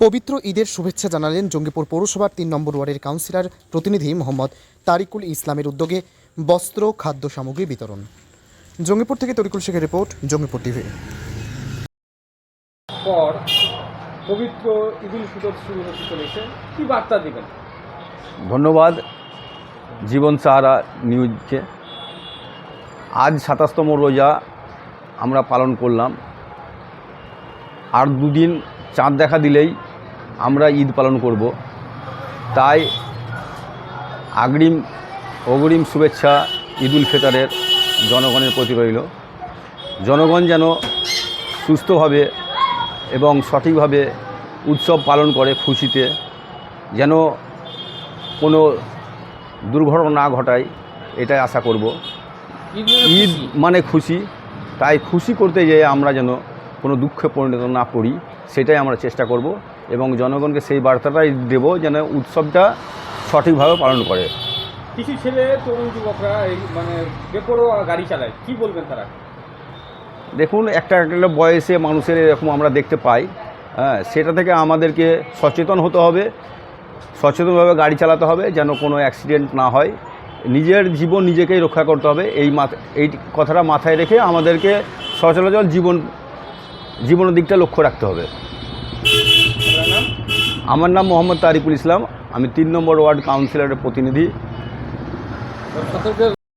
পবিত্র ঈদের শুভেচ্ছা জানালেন জঙ্গিপুর পৌরসভার তিন নম্বর ওয়ার্ডের কাউন্সিলর প্রতিনিধি মোহাম্মদ তারিকুল ইসলামের উদ্যোগে বস্ত্র খাদ্য সামগ্রী বিতরণ। জঙ্গিপুর থেকে তরিকুল শেখের রিপোর্ট জঙ্গিপুর টিভি। পর পবিত্র ঈদুল ফিতর শুরু হতে চলেছে। কি বার্তা দিবেন? ধন্যবাদ জীবন সাহারা নিউজকে। আজ সাতাশতম রোজা আমরা পালন করলাম। আর দুদিন চাঁদ দেখা দিলেই আমরা ঈদ পালন করব। তাই আগ্রিম অগ্রিম শুভেচ্ছা ঈদুল ফিতরের জনগণের প্রতি রইল। জনগণ যেন সুস্থভাবে এবং সঠিকভাবে উৎসব পালন করে খুশিতে যেন কোনো দুর্ঘটনা না ঘটায় এটাই আশা করব। ঈদ মানে খুশি। মানে খুশি। তাই খুশি করতে যেয়ে আমরা যেন কোনো দুঃখে পরিণত না করি সেটাই আমরা চেষ্টা করব। এবং জনগণকে সেই বার্তাটাই দেব যেন উৎসবটা সঠিকভাবে পালন করে। কিছু ছেলে তরুণ যুবকরা এই মানে বেপরোয়া গাড়ি চালায় কি বলবেন তারা? দেখুন একটা একটা বয়সে মানুষের এরকম আমরা দেখতে পাই। হ্যাঁ সেটা থেকে আমাদেরকে সচেতন হতে হবে সচেতনভাবে গাড়ি চালাতে হবে যেন কোনো অ্যাক্সিডেন্ট না হয়। নিজের জীবন নিজেকেই রক্ষা করতে হবে এই এই কথাটা মাথায় রেখে আমাদেরকে সচরাচর জীবন জীবনের দিকটা লক্ষ্য রাখতে হবে। আমার নাম মোহাম্মদ তারিকুল ইসলাম আমি তিন নম্বর ওয়ার্ড কাউন্সিলরের প্রতিনিধি।